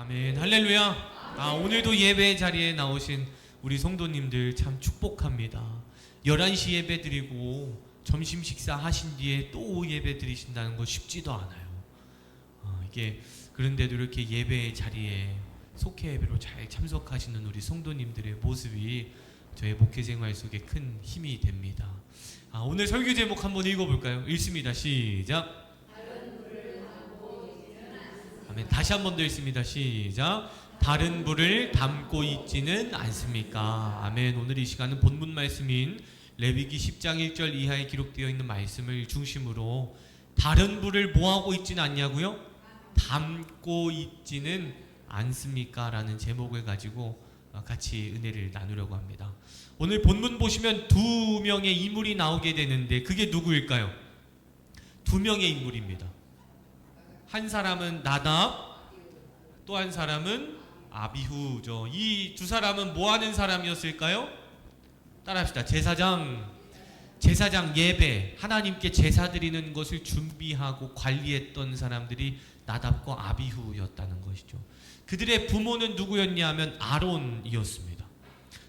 아멘. 할렐루야. 아, 오늘도 예배 자리에 나오신 우리 성도님들 참 축복합니다. 11시 예배 드리고 점심 식사 하신 뒤에 또 예배 드리신다는 거 쉽지도 않아요. 어, 이게 그런데도 이렇게 예배 자리에 속회 예배로 잘 참석하시는 우리 성도님들의 모습이 저의 목회 생활 속에 큰 힘이 됩니다. 아, 오늘 설교 제목 한번 읽어볼까요? 읽습니다. 시작. 아멘. 다시 한 번더 읽습니다. 시작. 다른 불을 담고 있지는 않습니까? 아멘. 오늘 이 시간은 본문 말씀인 레위기 10장 1절 이하에 기록되어 있는 말씀을 중심으로 다른 불을 뭐하고 있지는 않냐고요? 담고 있지는 않습니까? 라는 제목을 가지고 같이 은혜를 나누려고 합니다. 오늘 본문 보시면 두 명의 인물이 나오게 되는데 그게 누구일까요? 두 명의 인물입니다. 한 사람은 나답, 또 한 사람은 아비후죠. 이 두 사람은 뭐 하는 사람이었을까요? 따라합시다. 제사장, 제사장 예배, 하나님께 제사 드리는 것을 준비하고 관리했던 사람들이 나답과 아비후였다는 것이죠. 그들의 부모는 누구였냐 하면 아론이었습니다.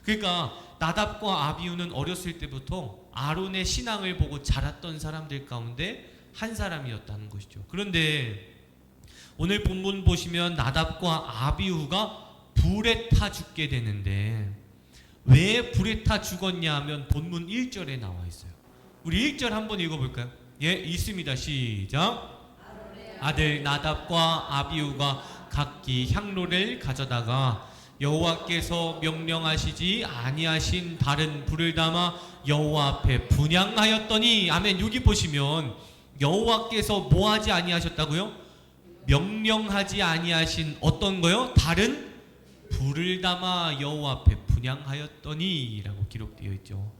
그러니까 나답과 아비후는 어렸을 때부터 아론의 신앙을 보고 자랐던 사람들 가운데 한 사람이었다는 것이죠. 그런데 오늘 본문 보시면 나답과 아비후가 불에 타 죽게 되는데 왜 불에 타 죽었냐 하면 본문 1절에 나와 있어요. 우리 1절 한번 읽어볼까요? 예, 있습니다. 시작. 아들 나답과 아비후가 각기 향로를 가져다가 여호와께서 명령하시지 아니하신 다른 불을 담아 여호와 앞에 분양하였더니 아멘. 여기 보시면 여호와께서 뭐하지 아니하셨다고요? 명령하지 아니하신 어떤 거요? 다른 불을 담아 여호와 앞에 분양하였더니라고 기록되어 있죠.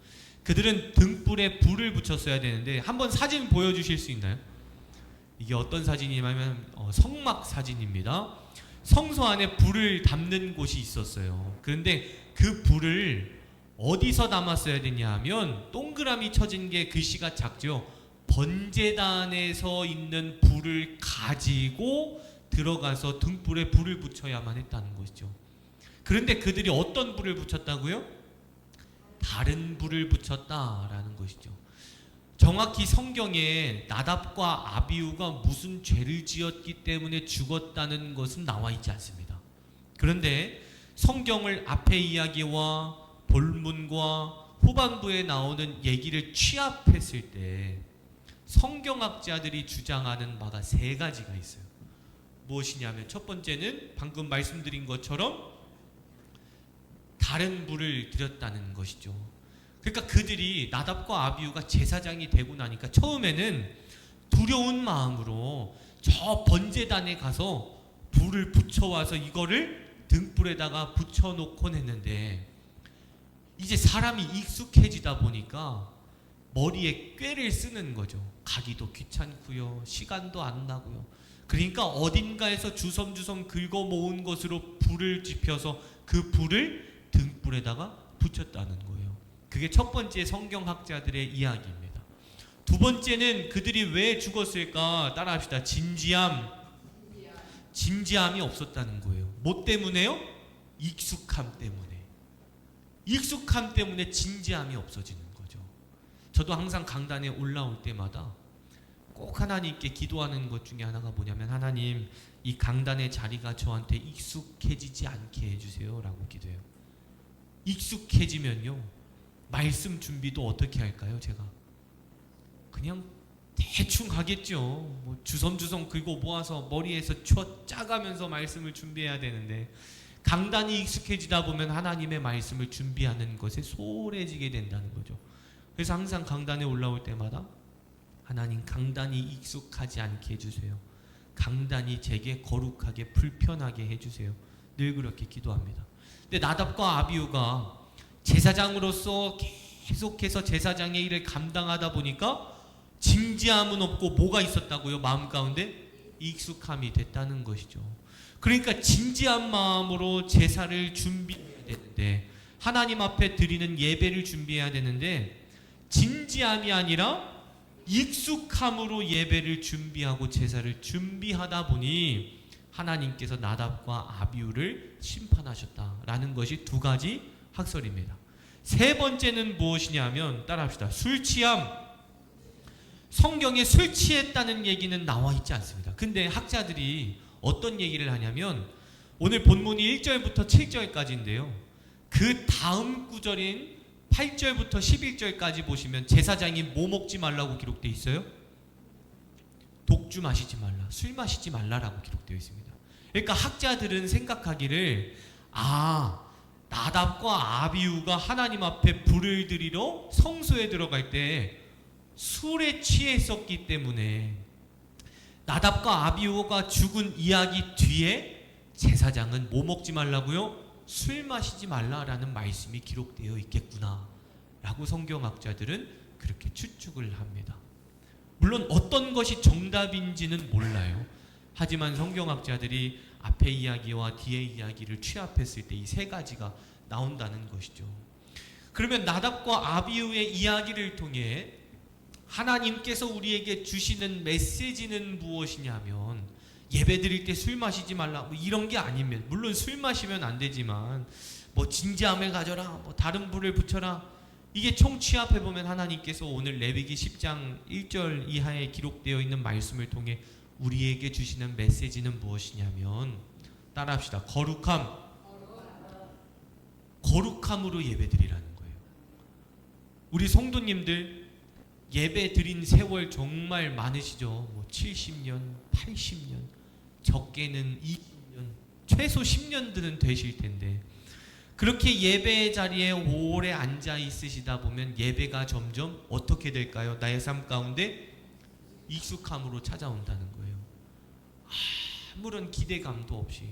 그들은 등불에 불을 붙였어야 되는데 한번 사진 보여주실 수 있나요? 이게 어떤 사진이냐면 어, 성막 사진입니다. 성소 안에 불을 담는 곳이 있었어요. 그런데 그 불을 어디서 담았어야 되냐 하면 동그라미 쳐진 게 글씨가 작죠. 번제단에서 있는 불을 가지고 들어가서 등불에 불을 붙여야만 했다는 것이죠. 그런데 그들이 어떤 불을 붙였다고요? 다른 불을 붙였다라는 것이죠. 정확히 성경에 나답과 아비우가 무슨 죄를 지었기 때문에 죽었다는 것은 나와 있지 않습니다. 그런데 성경을 앞의 이야기와 본문과 후반부에 나오는 얘기를 취합했을 때 성경학자들이 주장하는 바가 세 가지가 있어요. 무엇이냐면 첫 번째는 방금 말씀드린 것처럼 다른 불을 드렸다는 것이죠. 그러니까 그들이 나답과 아비우가 제사장이 되고 나니까 처음에는 두려운 마음으로 저 번제단에 가서 불을 붙여와서 이거를 등불에다가 붙여놓곤 했는데 이제 사람이 익숙해지다 보니까 머리에 꾀를 쓰는 거죠. 가기도 귀찮고요. 시간도 안 나고요. 그러니까 어딘가에서 주섬주섬 긁어 모은 것으로 불을 지펴서 그 불을 등불에다가 붙였다는 거예요. 그게 첫 번째 성경학자들의 이야기입니다. 두 번째는 그들이 왜 죽었을까 따라합시다. 진지함. 진지함이 없었다는 거예요. 뭐 때문에요? 익숙함 때문에. 익숙함 때문에 진지함이 없어지는 거죠. 저도 항상 강단에 올라올 때마다 꼭 하나님께 기도하는 것 중에 하나가 뭐냐면 하나님 이 강단의 자리가 저한테 익숙해지지 않게 해주세요라고 기도해요. 익숙해지면요 말씀 준비도 어떻게 할까요? 제가 그냥 대충 가겠죠. 뭐 주섬주섬 긁고 모아서 머리에서 쳐 짜가면서 말씀을 준비해야 되는데 강단이 익숙해지다 보면 하나님의 말씀을 준비하는 것에 소홀해지게 된다는 거죠. 그래서 항상 강단에 올라올 때마다 하나님 강단이 익숙하지 않게 해주세요. 강단이 제게 거룩하게 불편하게 해주세요. 늘 그렇게 기도합니다. 근데 나답과 아비우가 제사장으로서 계속해서 제사장의 일을 감당하다 보니까 진지함은 없고 뭐가 있었다고요? 마음 가운데 익숙함이 됐다는 것이죠. 그러니까 진지한 마음으로 제사를 준비해야 되는데 하나님 앞에 드리는 예배를 준비해야 되는데 진지함이 아니라 익숙함으로 예배를 준비하고 제사를 준비하다 보니 하나님께서 나답과 아비우를 심판하셨다라는 것이 두 가지 학설입니다. 세 번째는 무엇이냐면 따라합시다. 술 취함. 성경에 술 취했다는 얘기는 나와 있지 않습니다. 근데 학자들이 어떤 얘기를 하냐면 오늘 본문이 1절부터 7절까지인데요. 그 다음 구절인 8절부터 11절까지 보시면 제사장이 뭐 먹지 말라고 기록되어 있어요? 독주 마시지 말라, 술 마시지 말라라고 기록되어 있습니다. 그러니까 학자들은 생각하기를 아 나답과 아비우가 하나님 앞에 불을 들이러 성소에 들어갈 때 술에 취했었기 때문에 나답과 아비우가 죽은 이야기 뒤에 제사장은 뭐 먹지 말라고요? 술 마시지 말라라는 말씀이 기록되어 있겠구나 라고 성경학자들은 그렇게 추측을 합니다. 물론 어떤 것이 정답인지는 몰라요. 하지만 성경학자들이 앞의 이야기와 뒤의 이야기를 취합했을 때 이 세 가지가 나온다는 것이죠. 그러면 나답과 아비우의 이야기를 통해 하나님께서 우리에게 주시는 메시지는 무엇이냐면 예배 드릴 때 술 마시지 말라 뭐 이런 게 아니면 물론 술 마시면 안 되지만 뭐 진지함을 가져라 뭐 다른 불을 붙여라 이게 총 취합해 보면 하나님께서 오늘 레위기 10장 1절 이하에 기록되어 있는 말씀을 통해 우리에게 주시는 메시지는 무엇이냐면 따라합시다. 거룩함. 거룩함으로 예배드리라는 거예요. 우리 성도님들 예배 드린 세월 정말 많으시죠. 뭐 70년, 80년, 적게는 20년, 최소 10년들은 되실 텐데 그렇게 예배 자리에 오래 앉아 있으시다 보면 예배가 점점 어떻게 될까요? 나의 삶 가운데 익숙함으로 찾아온다는 거예요. 아무런 기대감도 없이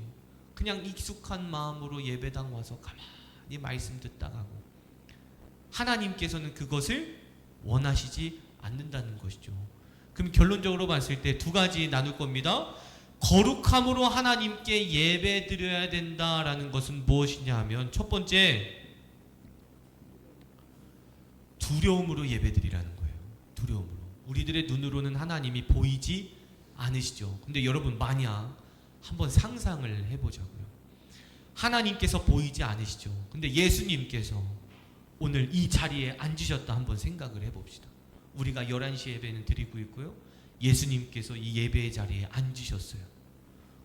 그냥 익숙한 마음으로 예배당 와서 가만히 말씀 듣다 가고 하나님께서는 그것을 원하시지 않는다는 것이죠. 그럼 결론적으로 봤을 때 두 가지 나눌 겁니다. 거룩함으로 하나님께 예배 드려야 된다라는 것은 무엇이냐 하면 첫 번째 두려움으로 예배 드리라는 거예요. 두려움으로. 우리들의 눈으로는 하나님이 보이지 않으시죠. 근데 여러분 만약 한번 상상을 해 보자고요. 하나님께서 보이지 않으시죠. 근데 예수님께서 오늘 이 자리에 앉으셨다 한번 생각을 해 봅시다. 우리가 11시 예배는 드리고 있고요. 예수님께서 이 예배의 자리에 앉으셨어요.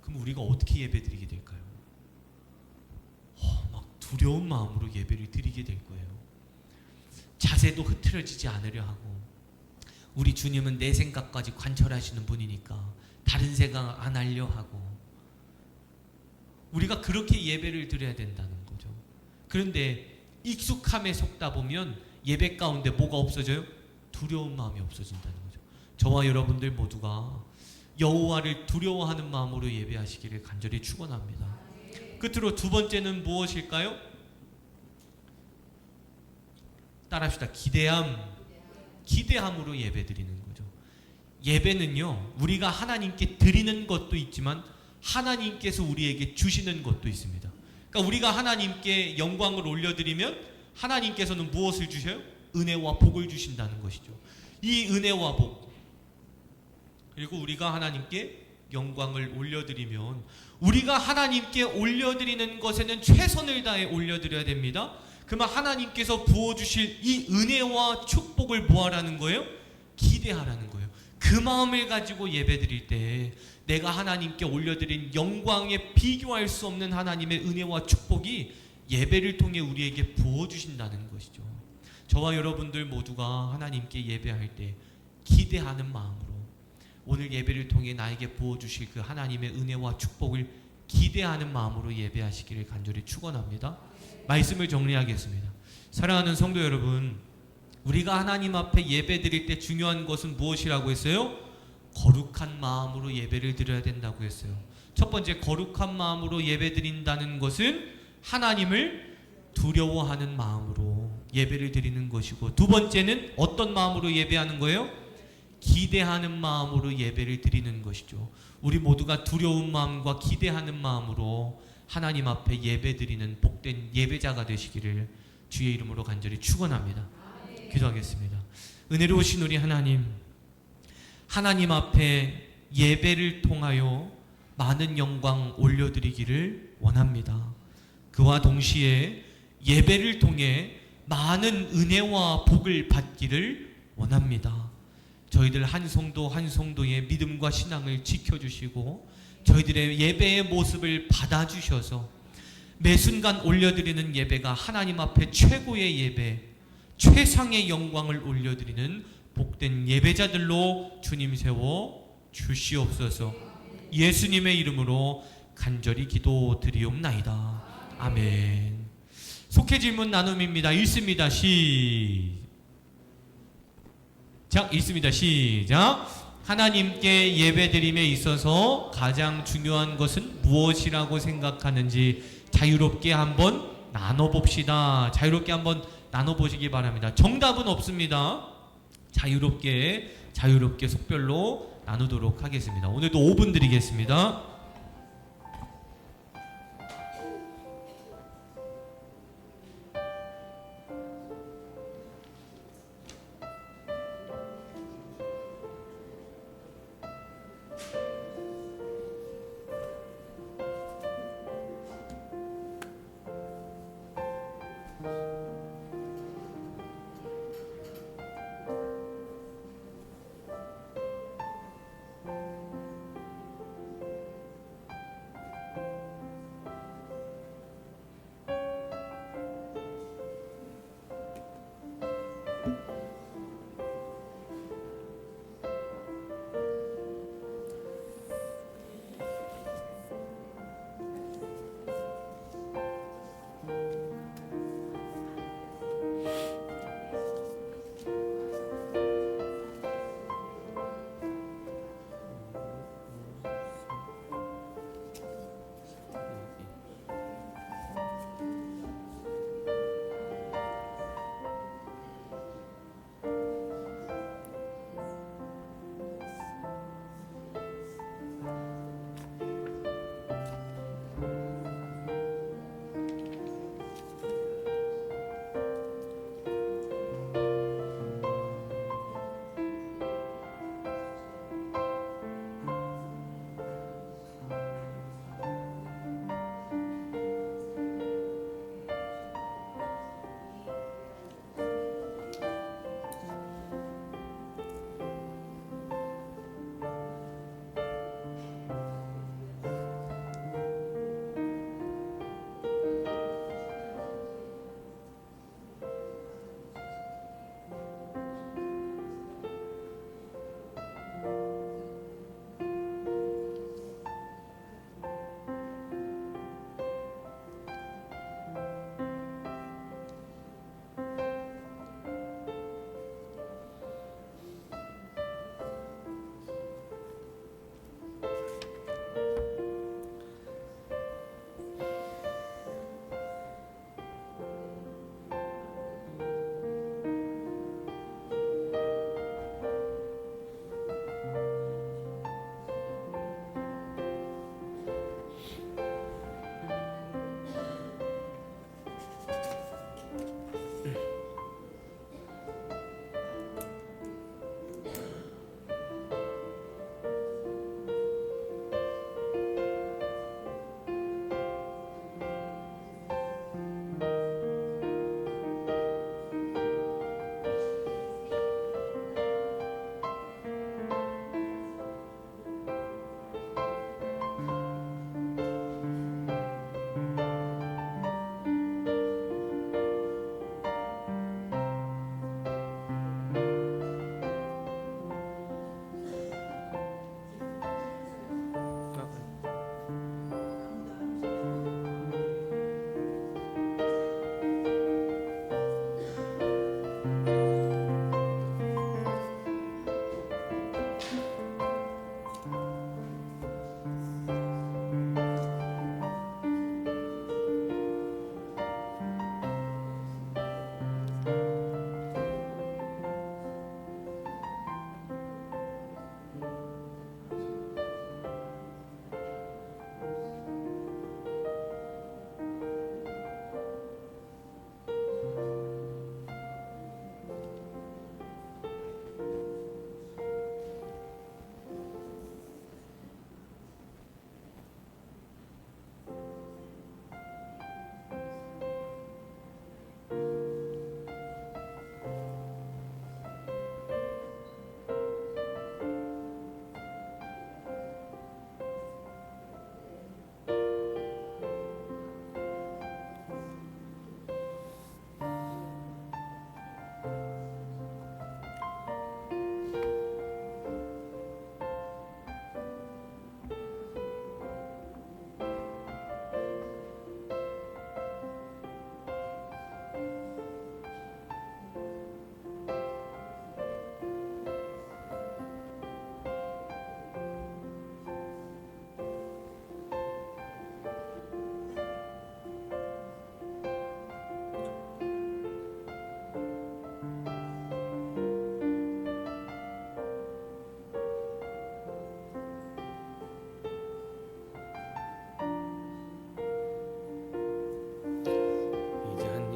그럼 우리가 어떻게 예배 드리게 될까요? 어, 막 두려운 마음으로 예배를 드리게 될 거예요. 자세도 흐트러지지 않으려 하고 우리 주님은 내 생각까지 관철하시는 분이니까 다른 생각 안 하려 하고 우리가 그렇게 예배를 드려야 된다는 거죠. 그런데 익숙함에 속다 보면 예배 가운데 뭐가 없어져요? 두려운 마음이 없어진다는. 저와 여러분들 모두가 여호와를 두려워하는 마음으로 예배하시기를 간절히 축원합니다. 끝으로 두 번째는 무엇일까요? 따라합시다. 기대함. 기대함으로 예배드리는 거죠. 예배는요, 우리가 하나님께 드리는 것도 있지만 하나님께서 우리에게 주시는 것도 있습니다. 그러니까 우리가 하나님께 영광을 올려드리면 하나님께서는 무엇을 주셔요? 은혜와 복을 주신다는 것이죠. 이 은혜와 복 그리고 우리가 하나님께 영광을 올려드리면 우리가 하나님께 올려드리는 것에는 최선을 다해 올려드려야 됩니다. 그러면 하나님께서 부어주실 이 은혜와 축복을 뭐하라는 거예요? 기대하라는 거예요. 그 마음을 가지고 예배 드릴 때 내가 하나님께 올려드린 영광에 비교할 수 없는 하나님의 은혜와 축복이 예배를 통해 우리에게 부어주신다는 것이죠. 저와 여러분들 모두가 하나님께 예배할 때 기대하는 마음으로 오늘 예배를 통해 나에게 부어 주실 그 하나님의 은혜와 축복을 기대하는 마음으로 예배하시기를 간절히 축원합니다. 말씀을 정리하겠습니다. 사랑하는 성도 여러분, 우리가 하나님 앞에 예배 드릴 때 중요한 것은 무엇이라고 했어요? 거룩한 마음으로 예배를 드려야 된다고 했어요. 첫 번째 거룩한 마음으로 예배 드린다는 것은 하나님을 두려워하는 마음으로 예배를 드리는 것이고 두 번째는 어떤 마음으로 예배하는 거예요? 기대하는 마음으로 예배를 드리는 것이죠. 우리 모두가 두려운 마음과 기대하는 마음으로 하나님 앞에 예배 드리는 복된 예배자가 되시기를 주의 이름으로 간절히 축원합니다. 기도하겠습니다. 은혜로우신 우리 하나님, 하나님 앞에 예배를 통하여 많은 영광 올려드리기를 원합니다. 그와 동시에 예배를 통해 많은 은혜와 복을 받기를 원합니다. 저희들 한 성도 한 성도의 믿음과 신앙을 지켜주시고 저희들의 예배의 모습을 받아주셔서 매 순간 올려드리는 예배가 하나님 앞에 최고의 예배, 최상의 영광을 올려드리는 복된 예배자들로 주님 세워 주시옵소서. 예수님의 이름으로 간절히 기도드리옵나이다. 아멘. 속해 질문 나눔입니다. 읽습니다. 시 작. 읽습니다. 시작. 하나님께 예배드림에 있어서 가장 중요한 것은 무엇이라고 생각하는지 자유롭게 한번 나눠봅시다. 자유롭게 한번 나눠보시기 바랍니다. 정답은 없습니다. 자유롭게 자유롭게 속별로 나누도록 하겠습니다. 오늘도 5분 드리겠습니다.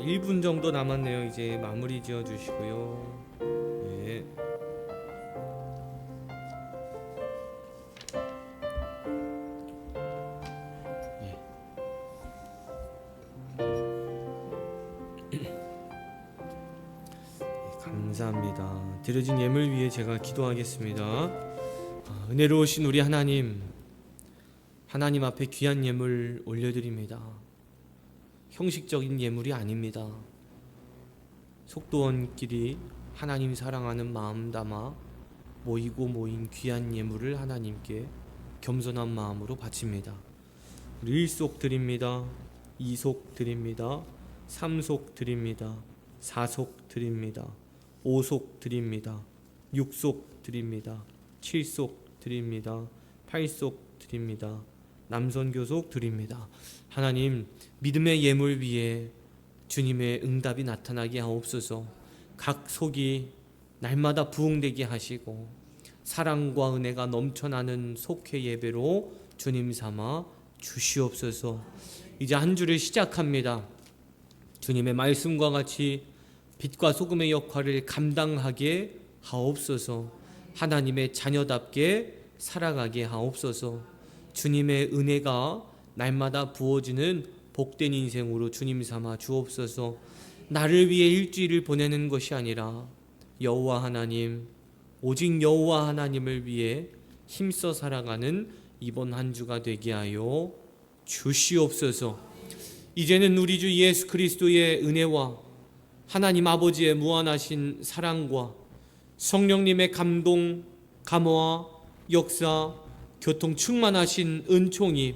1분 정도 남았네요. 이제 마무리 지어 주시고요. 네. 예. 네, 감사합니다. 드려진 예물 위해 제가 기도하겠습니다. 아, 은혜로우신 우리 하나님, 하나님 앞에 귀한 예물 올려드립니다. 형식적인 예물이 아닙니다. 속도원끼리 하나님 사랑하는 마음 담아 모이고 모인 귀한 예물을 하나님께 겸손한 마음으로 바칩니다. 우리 일속 드립니다. 이속 드립니다. 삼속 드립니다. 사속 드립니다. 오속 드립니다. 육속 드립니다. 칠속 드립니다. 팔속 드립니다. 남선 교속 드립니다. 하나님 믿음의 예물 위에 주님의 응답이 나타나게 하옵소서. 각 속이 날마다 부흥되게 하시고 사랑과 은혜가 넘쳐나는 속회 예배로 주님 삼아 주시옵소서. 이제 한 주를 시작합니다. 주님의 말씀과 같이 빛과 소금의 역할을 감당하게 하옵소서. 하나님의 자녀답게 살아가게 하옵소서. 주님의 은혜가 날마다 부어지는 복된 인생으로 주님 삼아 주옵소서. 나를 위해 일주일을 보내는 것이 아니라 여호와 하나님 오직 여호와 하나님을 위해 힘써 살아가는 이번 한 주가 되게 하여 주시옵소서. 이제는 우리 주 예수 그리스도의 은혜와 하나님 아버지의 무한하신 사랑과 성령님의 감동, 감화, 역사, 교통 충만하신 은총이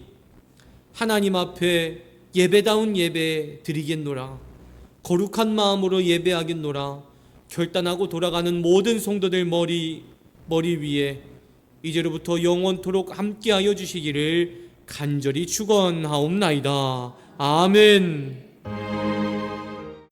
하나님 앞에 예배다운 예배 드리겠노라. 거룩한 마음으로 예배하겠노라. 결단하고 돌아가는 모든 성도들 머리 머리 위에 이제로부터 영원토록 함께하여 주시기를 간절히 축원하옵나이다. 아멘.